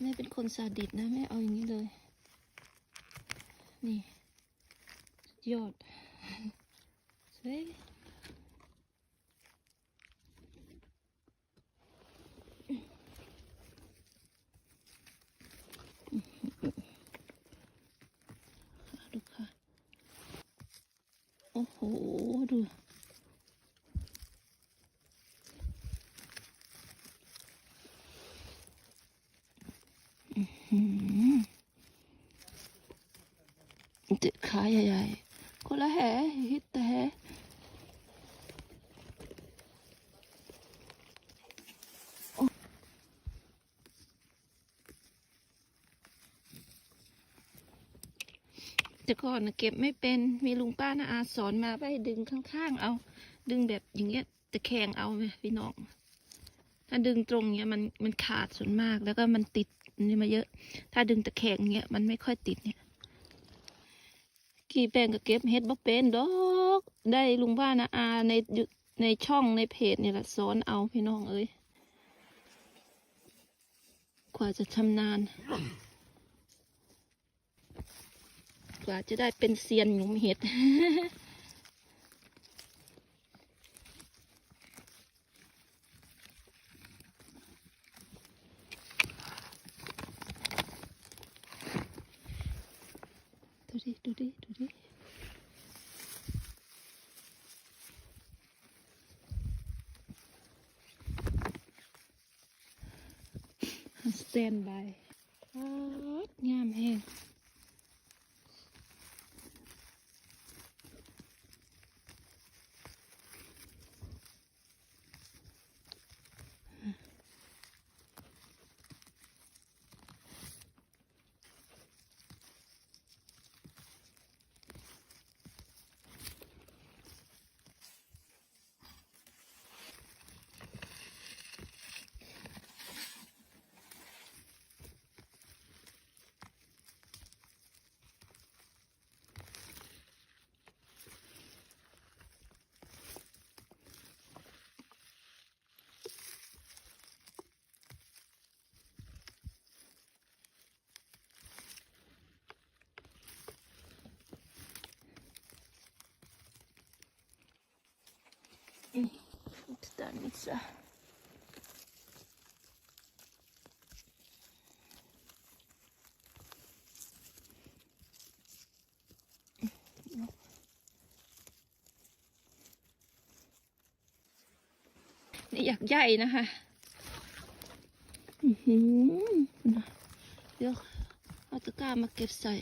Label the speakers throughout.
Speaker 1: แม่เป็นคนซาดิสนะแม่เอาอย่างนี้เลย นี่ยอดสวยดูค่ะ โอ้โห ดู อืมจิขาใหญ่ๆ คนละแหฮิตแต่แหแต่ก่อนนะเก็บไม่เป็นมีลุงป้านาอาสอนมาไปดึงข้างๆ เอา ดึงแบบอย่างเงี้ยตะแคงเอาไหมพี่น้อง ถ้าดึงตรงเนี้ยมันมันขาดส่วนมากแล้วก็มันติดนี่มาเยอะ ถ้าดึงตะแคงเนี้ยมันไม่ค่อยติดเนี่ยกี่แปลงก็เก็บเฮ็ดบ่เป็นดอก ได้ลุงบ้านนะอาในในช่องในเพจนี่แหละสอนเอาพี่น้องเอ้ยกว่าจะชำนาญกว่าจะได้เป็นเซียนหยุมเห็ด ดูดิดูดิดู สแตนนิสะนี่อยากใหญ่นะคะอือหือเดี๋ยวเอาตะกร้ามาเก็บใส่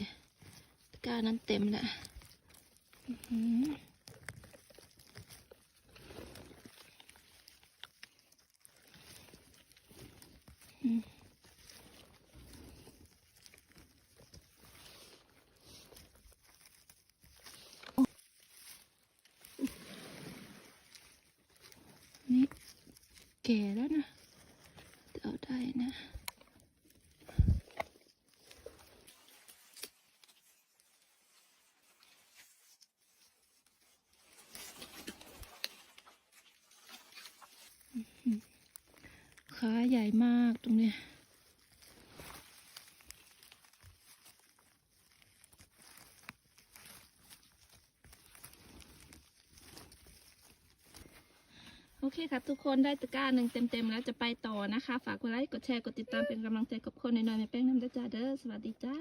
Speaker 1: ตะกร้านั้นเต็มแล้วอื้อหืออืมโอ้ นี่แก่แล้วนะแต่เอาได้นะ ขาใหญ่มากตรงเนี้ยโอเคครับทุกคนได้ตะกร้าหนึ่งเต็มๆแล้วจะไปต่อนะคะ ฝากกดไลค์กดแชร์กดติดตามเป็นกำลังใจกับคนในน้อยในแป้งน้ำด้จ้าเด้อสวัสดีจ้า